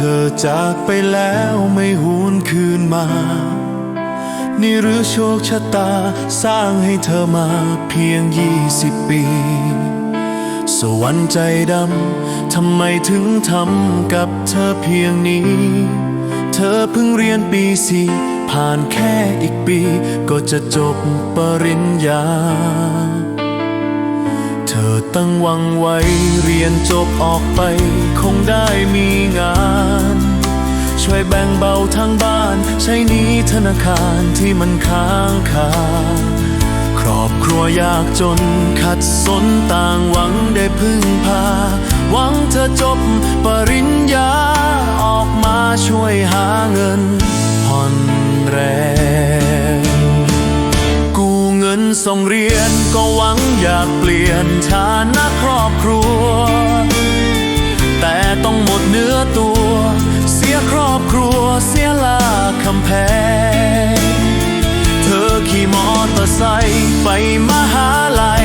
ธอจากไปแล้วไม่หูนคืนมา นี่หรือโชคชะตาสร้างให้เธอมาเพียงยี่สิบปี สวรรค์ใจดำทำไมถึงทำกับเธอเพียงนี้ เธอเพิ่งเรียนปีสี่ผ่านแค่อีกปีก็จะจบปริญญา ตั้งหวังไว้เรียนจบออกไป คงได้มีงาน ช่วยแบ่งเบาทางบ้าน ใช้นี้ธนาคารที่มันค้างคาครอบครัวยากจนขัดสนต่างหวังได้พึ่งพา หวังเธอจบปริญญาออกมาช่วยหาเงิน ยนก็หวังอยากเปลี่ยนฐานะครอบครัว แต่ต้องหมดเนื้อตัว เสียครอบครัวเสียลาคำแพง เธอขี่มอเตอร์ไซค์ไปมหาลัย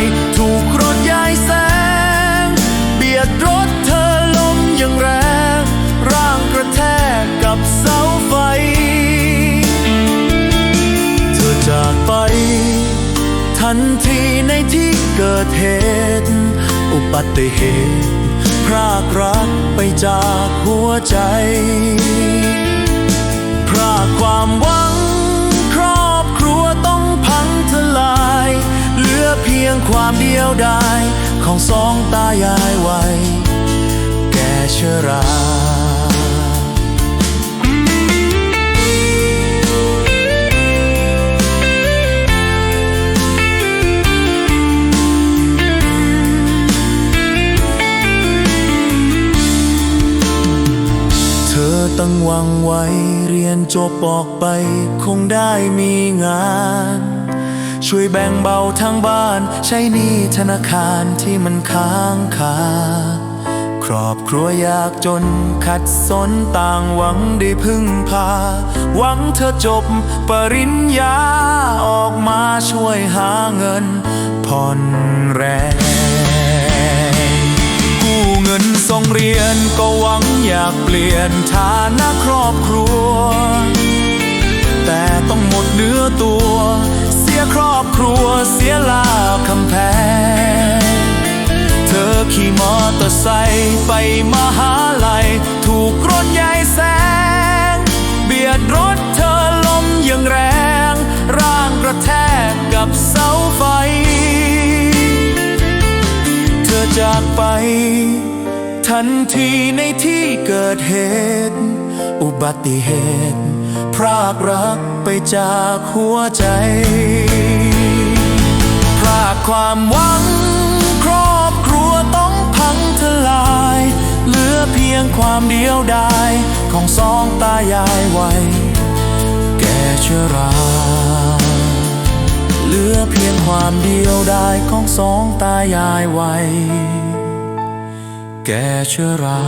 นทีในที่เกิดเหตุ อุบัติเหตุพรากรักไปจากหัวใจ พรากความหวัง ครอบครัวต้องพังทลาย เหลือเพียงความเดียวดาย ของสองตายายวัยแก่ชรา รียนจบออกไปคงได้มีงาน ช่วยแบ่งเบาทางบ้าน ใช้หนี้ธนาคารที่มันค้างคาครอบครัวยากจนขัดสนต่างหวังได้พึ่งพา หวังเธอจบปริญญาออกมาช่วยหาเงินผ่อนแรง เรียนก็หวังอยากเปลี่ยนฐานะครอบครัว แต่ต้องหมดเนื้อตัว เสียครอบครัวเสียลาคำแพงเธอขี่มอเตอร์ไซค์ไปมหาลัยถูกรถยายแซงเบียดรถเธอล้มอย่างแรง ร่างกระแทกกับเสาไฟ เธอจากไป ทันทีในที่เกิดเหตุ อุบัติเหตุ พรากรักไปจากหัวใจ พรากความหวัง ครอบครัวต้องพังทลาย เหลือเพียงความเดียวดายของสองตายายวัยแก่ชราเหลือเพียงความเดียวดายของสองตายายวัย แก่ชรา